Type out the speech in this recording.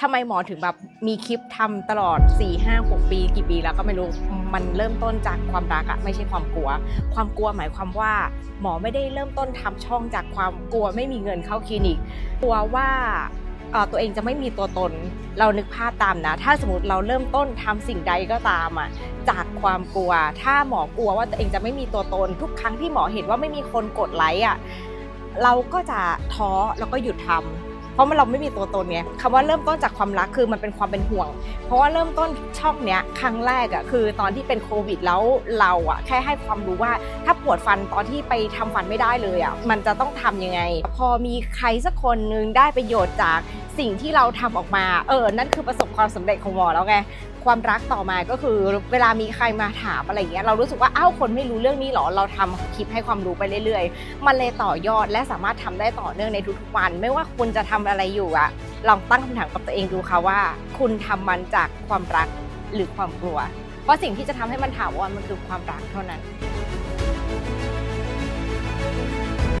ทำไมหมอถึงแบบมีคลิปทำตลอด 4 5 6 ปีกี่ปีแล้วก็ไม่รู้มันเริ่มต้นจากความรักอะไม่ใช่ความกลัว ความกลัวหมายความว่า หมอไม่ได้เริ่มต้นทำช่องจากความกลัวไม่มีเงินเข้าคลินิกกลัวว่าตัวเองจะไม่มีตัวตนเรานึกภาพตามนะ ถ้าสมมติเราเริ่มต้นทำสิ่งใดก็ตามอะจากความกลัว ถ้าหมอกลัวว่าตัวเองจะไม่มีตัวตน ทุกครั้งที่หมอเห็นว่าไม่มีคนกดไลค์อะเราก็จะท้อแล้วก็หยุดทำ เพราะมันเราไม่มีตัวตนไงคำว่าเริ่มต้นจากความรักคือมันเป็นความเป็นห่วง เพราะว่าเริ่มต้นช่องเนี้ยครั้งแรกอะคือตอนที่เป็นโควิดแล้วเราอะแค่ให้ความรู้ว่าถ้าปวดฟันตอนที่ไปทำฟันไม่ได้เลยอะมันจะต้องทำยังไง พอมีใครสักคนนึงได้ประโยชน์จาก สิ่งที่เราทำออกมา เออ นั่นคือประสบความสำเร็จของหมอแล้วไง ความรักต่อมาก็คือเวลามีใครมาถามอะไรเงี้ย เรารู้สึกว่าอ้าวคนไม่รู้เรื่องนี้หรอ เราทำคลิปให้ความรู้ไปเรื่อยๆ มันเลยต่อยอดและสามารถทำได้ต่อเนื่องในทุกๆวัน ไม่ว่าคุณจะทำอะไรอยู่อะลองตั้งคำถามกับตัวเองดูค่ะว่า คุณทำมันจากความรักหรือความกลัว เพราะสิ่งที่จะทำให้มันถาวรมันคือความรักเท่านั้น